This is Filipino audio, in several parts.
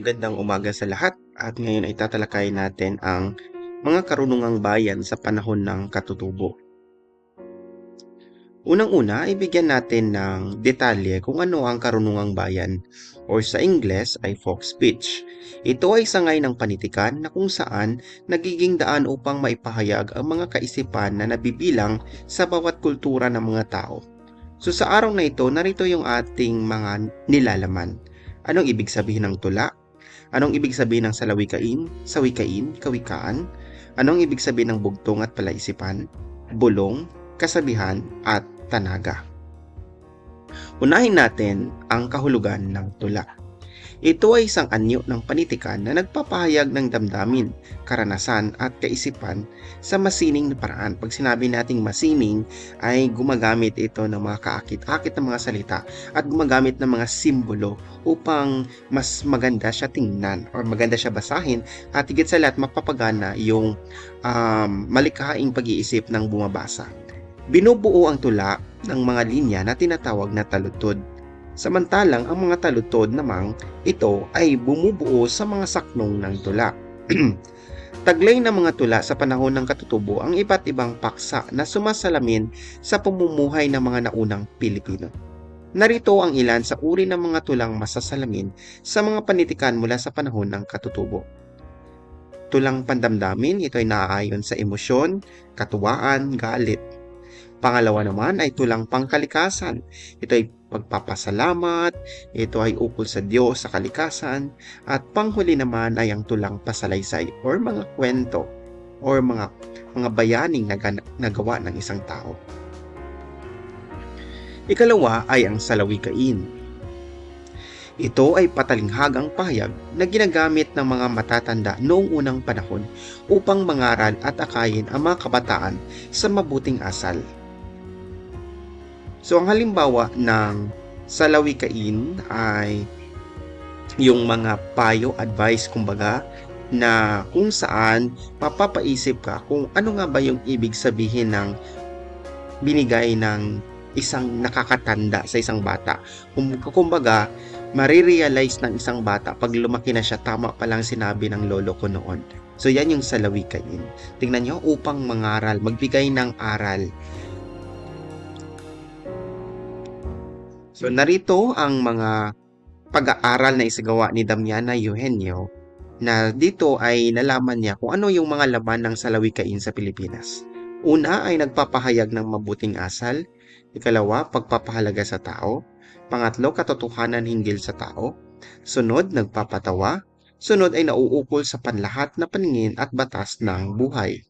Magandang umaga sa lahat at ngayon ay tatalakayin natin ang mga karunungang bayan sa panahon ng katutubo. Unang-una, ibigyan natin ng detalye kung ano ang karunungang bayan or sa Ingles ay folk speech. Ito ay sangay ng panitikan na kung saan nagiging daan upang maipahayag ang mga kaisipan na nabibilang sa bawat kultura ng mga tao. So sa araw na ito, narito yung ating mga nilalaman. Anong ibig sabihin ng tula? Anong ibig sabihin ng salawikain, sawikain, kawikaan? Anong ibig sabihin ng bugtong at palaisipan? Bulong, kasabihan, at tanaga. Unahin natin ang kahulugan ng tula. Ito ay isang anyo ng panitikan na nagpapahayag ng damdamin, karanasan at kaisipan sa masining na paraan. Pag sinabi nating masining, ay gumagamit ito ng mga kaakit-akit ng mga salita at gumagamit ng mga simbolo upang mas maganda siya tingnan or maganda siya basahin at higit sa lahat mapapagana yung um, malikhaing pag-iisip ng bumabasa. Binubuo ang tula ng mga linya na tinatawag na taludtod. Samantalang ang mga taludtod namang ito ay bumubuo sa mga saknong ng tula. Taglay ng mga tula sa panahon ng katutubo ang iba't ibang paksa na sumasalamin sa pamumuhay ng mga naunang Pilipino. Narito ang ilan sa uri ng mga tulang masasalamin sa mga panitikan mula sa panahon ng katutubo. Tulang pandamdamin, ito ay naaayon sa emosyon, katuwaan, galit. Pangalawa naman ay tulang pangkalikasan. Ito ay pagpapasalamat, ito ay ukol sa Diyos sa kalikasan, at panghuli naman ay ang tulang pasalaysay or mga kwento or mga mga bayaning nag- nagawa ng isang tao. Ikalawa ay ang salawikain. Ito ay patalinghagang pahayag na ginagamit ng mga matatanda noong unang panahon upang mangaral at akayin ang mga kabataan sa mabuting asal. So ang halimbawa ng salawikain ay yung mga payo, advice kumbaga na kung saan mapapaisip ka kung ano nga ba yung ibig sabihin ng binigay ng isang nakakatanda sa isang bata. Kung, kumbaga, marirealize ng isang bata pag lumaki na siya, tama pa lang sinabi ng lolo ko noon. So yan yung salawikain. Tingnan nyo, upang mangaral, magbigay ng aral. So narito ang mga pag-aaral na isagawa ni Damiana Eugenio na dito ay nalaman niya kung ano yung mga laman ng salawikain sa Pilipinas. Una ay nagpapahayag ng mabuting asal, ikalawa pagpapahalaga sa tao, pangatlo katotohanan hinggil sa tao, sunod nagpapatawa, sunod ay nauukol sa panlahat na paningin at batas ng buhay.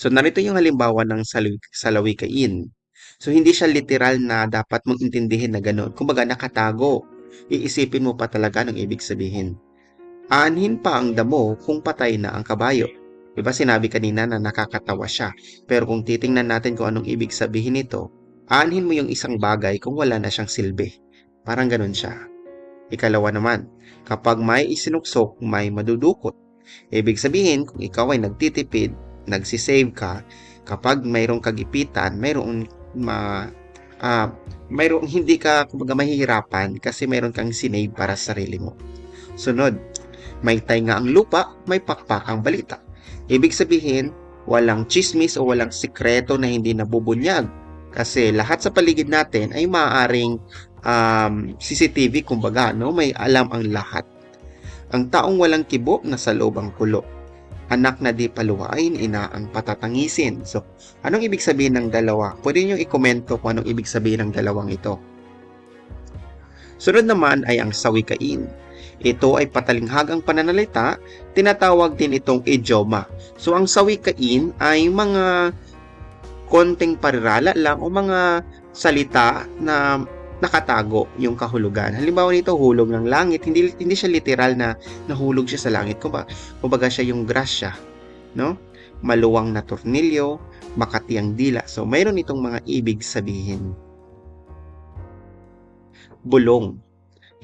So narito yung halimbawa ng salaw- salawikain. So hindi siya literal na dapat mong intindihin na gano'n. Kumbaga nakatago. Iisipin mo pa talaga ng ibig sabihin. Aanhin pa ang damo kung patay na ang kabayo. Diba sinabi kanina na nakakatawa siya. Pero kung titingnan natin kung anong ibig sabihin nito, aanhin mo yung isang bagay kung wala na siyang silbi. Parang ganun siya. Ikalawa naman, kapag may isinuksok, may madudukot. Ibig sabihin, kung ikaw ay nagtitipid, nagsisave ka, kapag mayroong kagipitan, mayroong ma ah, mayroong hindi ka kumbaga mahihirapan kasi mayroon kang sinave para sa sarili mo. Sunod, may tainga ang lupa, may pakpak ang balita. Ibig sabihin, walang chismis o walang sikreto na hindi nabubunyag. Kasi lahat sa paligid natin ay maaaring um, CCTV, kumbaga, no? may alam ang lahat. Ang taong walang kibo, nasa loob ang kulo. Anak na di paluhain, ina ang patatangisin. So, anong ibig sabihin ng dalawa? Pwede nyo i-komento kung anong ibig sabihin ng dalawang ito. Sunod naman ay ang sawikain. Ito ay patalinghagang pananalita, tinatawag din itong idioma. So ang sawikain ay mga konting parirala lang o mga salita na nakatago yung kahulugan. Halimbawa nito, hulog ng langit, hindi hindi siya literal na nahulog siya sa langit. Kumbaga, kumbaga siya yung grasya, no? Maluwang na tornilyo, makati ang dila. So mayroon itong mga ibig sabihin. Bulong.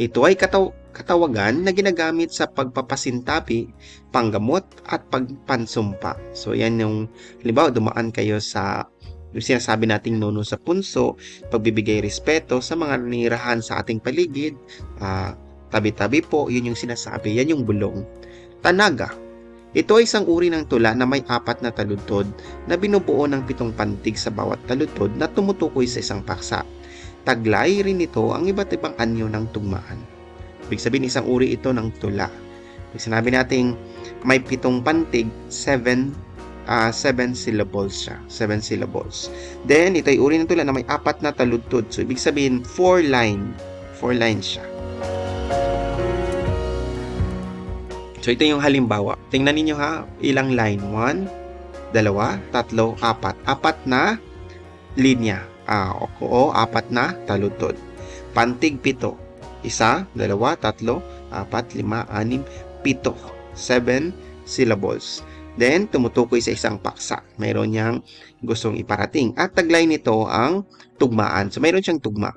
Ito ay kataw katawagan na ginagamit sa pagpapasintabi, panggamot at pagpansumpa. So yan yung halimbawa dumaan kayo sa yung sinasabi nating nuno sa punso, pagbibigay respeto sa mga nanirahan sa ating paligid, ah, Tabi-tabi po, yun yung sinasabi, yan yung bulong. Tanaga. Ito ay isang uri ng tula na may apat na taludtod na binubuo ng pitong pantig sa bawat taludtod na tumutukoy sa isang paksa. Taglay rin ito ang iba't ibang anyo ng tugmaan. Ibig sabihin isang uri ito ng tula. Pag sinabi nating may pitong pantig, seven, ah, seven syllables siya. Seven syllables. Then, ito ay uri ng tula na may apat na taludtod. So, ibig sabihin, four line. Four lines siya. So, ito yung halimbawa. Tingnan ninyo ha, ilang line? One, dalawa, tatlo, apat. Apat na linya. Ah, o, o apat na taludtod. Pantig pito. Isa, dalawa, tatlo, apat, lima, anim, pito. Seven syllables. Then, tumutukoy sa isang paksa. Mayroon niyang gustong iparating. At taglay nito ang tugmaan. So, mayroon siyang tugma.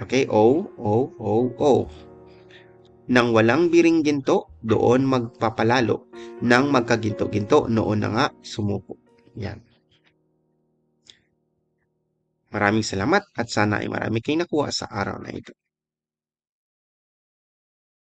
Okay, O, O, O, O. Nang walang biring ginto, doon magpapalalo. Nang magkaginto-ginto, noon na nga sumuko. Yan. Maraming salamat at sana ay marami kayong nakuha sa araw na ito.